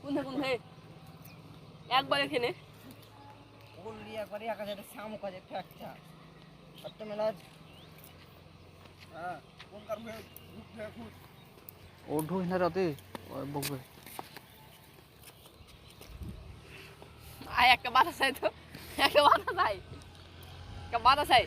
কোনটা কোনটা একবার এখানে। বললি একবারে আকাশে একটা শাম কাজে ফ্যাকটা একটা মেলা হ্যাঁ কোন ও ঢুস না রাতে। বকবে। আয় একটা বাতাস আয় তো। একটা বাতাস আয় একটা বাতাস আয়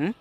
Hum?